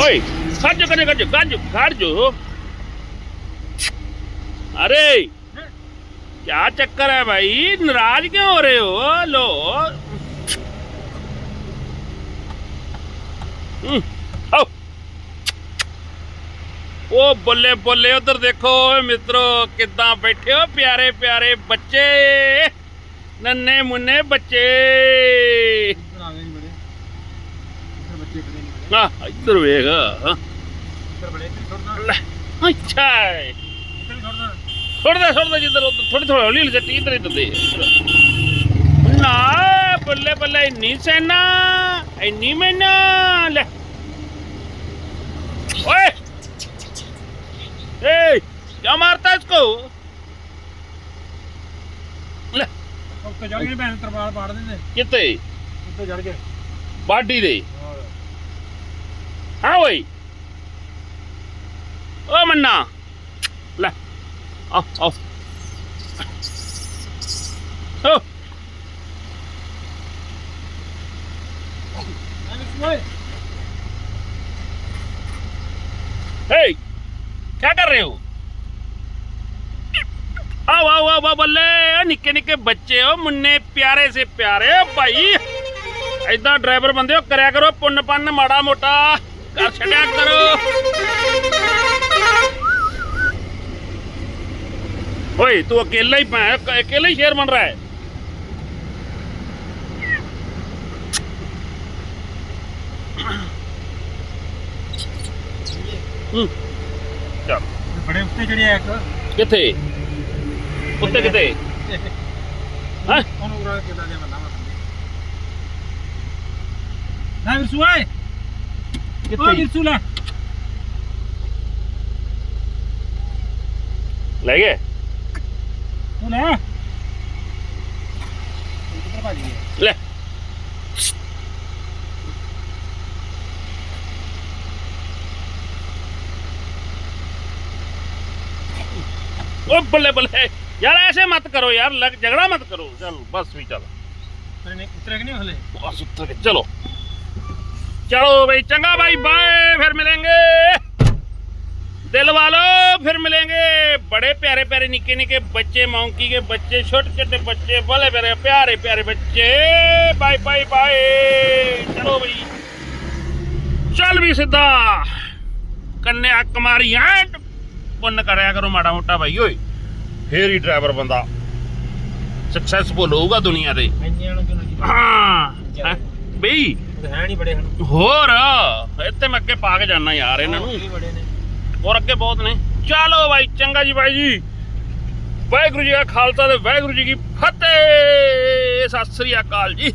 ઓય जो કાઢજો કાઢજો કાઢજો કાઢજો अरे, क्या चक्कर है भाई? नाराज़ क्यों हो रहे हो? लो। हम्म, ओ, बोले बोले, उधर देखो, मित्रों किदा बैठे हो, प्यारे प्यारे बच्चे नन्हे मुन्ने बच्चे। ਆ ਇੱਧਰ ਵੇਖ। ਹਾਂ ਅੱਛਾ ਥੋੜਾ ਥੋੜਾ ਜਿੱਧਰ ਥੋੜੀ ਥੋੜੀ ਹੌਲੀ ਹੌਲੀ ਸੱਟੀ ਇੱਧਰ ਇੱਧਰ ਦੇ ਨਾ ਬੱਲੇ ਬੱਲੇ ਇੰਨੀ ਸੈਨਾ ਇੰਨੀ ਮੈਨਾ ਲੈ। ਓਏ! ਏ ਕਿਆ ਮਾਰਤਾ ਇਸਕੋ? ਲੈ। ਉੱਤੇ ਚੜ ਗਏ ਭੈਣ ਤਰਪਾਲ ਪਾੜ ਦਿੰਦੇ। ਕਿੱਥੇ? ਉੱਤੇ ਚੜ ਗਏ। ਬਾਡੀ ਦੇ। ਓਏ ਓ ਮੰਨਾ ਲੈ ਆ ਆ ਓ ਓਏ हे क्या कर रहे हो आओ आओ आओ आओ, बल्ले निक्के निक्के बच्चे हो मुन्ने प्यारे से प्यारे ओ भाई ਏਦਾਂ ਡਰਾਈਵਰ ਬੰਦੇ ਹੋ ਕਰਿਆ ਕਰੋ ਪੁੰਨ ਪੰਨ ਮਾੜਾ ਮੋਟਾ ਕਰ ਛੱਡਿਆ ਕਰੋ। ਓਏ ਤੂੰ ਅਕੇਲਾ ਹੀ ਪੈ ਅਕੇਲਾ ਹੀ ਸ਼ੇਰ ਬਣ ਰਹਾ ਹੈ। ਹੂੰ। ਚੱਲ। ਬੜੇ ਉੱਤੇ ਚੜਿਆ ਇੱਕ। ਕਿੱਥੇ? ਉੱਤੇ ਕਿਤੇ ਹਾਂ? ਉਹਨੂੰ ਉਰਾ ਕਿਦਾਂ ਦੇ ਬੰਦਾ ਨਾ ਵਿਰਸੂ ਓਏ। ਓਏ ਵਿਰਸੂ ਲੈ ਲੈ ਗਏ ਤੂੰ ਲੈ ਕਿੱਧਰ ਭੱਜ ਗਿਆ ਲੈ ओ बल्ले बल्ले यार ऐसे मत करो यार लग झगड़ा मत करो चल बस भी चल ਤੇਰੇ ਨੇ ਉਤਰੇ ਕਿ ਨਹੀਂ ਹਲੇ बस उतर के चलो चलो भाई चंगा भाई बाय फिर मिलेंगे दिल वालो फिर मिलेंगे बड़े प्यारे प्यारे निके निके बच्चे मौंकी के बच्चे छोटे छोटे बच्चे बड़े प्यारे प्यारे प्यारे बच्चे बाय बाय बाय चलो भाई ਚੱਲ ਵੀ ਸਿੱਧਾ ਕੰਨਿਆ ਕੁਮਾਰੀ ਐ ਪੁੰਨ ਕਰਿਆ ਕਰੋ ਮਾੜਾ ਮੋਟਾ ਭਾਈ ਓਏ ਫੇਰ ਹੀ ਡਰਾਈਵਰ ਬੰਦਾ ਸਕਸੈਸਫੁਲ ਹੋਊਗਾ ਦੁਨੀਆ ਤੇ ਇੰਨਿਆਂ ਨੂੰ ਕਿਉਂ ਨਹੀਂ ਹਾਂ? ਬਈ ਨਹੀਂ ਬੜੇ ਹਨ ਹੋਰ ਇੱਥੇ ਮੈਂ ਅੱਗੇ ਪਾ ਕੇ ਜਾਣਾ ਯਾਰ ਇਹਨਾਂ ਨੂੰ। ਵੀ ਬੜੇ ਨੇ। ਹੋਰ ਅੱਗੇ ਬਹੁਤ ਨੇ। ਚਲੋ ਭਾਈ ਚੰਗਾ ਜੀ ਭਾਈ ਜੀ। ਵਾਹਿਗੁਰੂ ਜੀ ਕਾ ਖਾਲਸਾ ਤੇ ਵਾਹਿਗੁਰੂ ਜੀ ਕੀ ਫਤਿਹ। ਸਤਿ ਸ੍ਰੀ ਅਕਾਲ ਜੀ।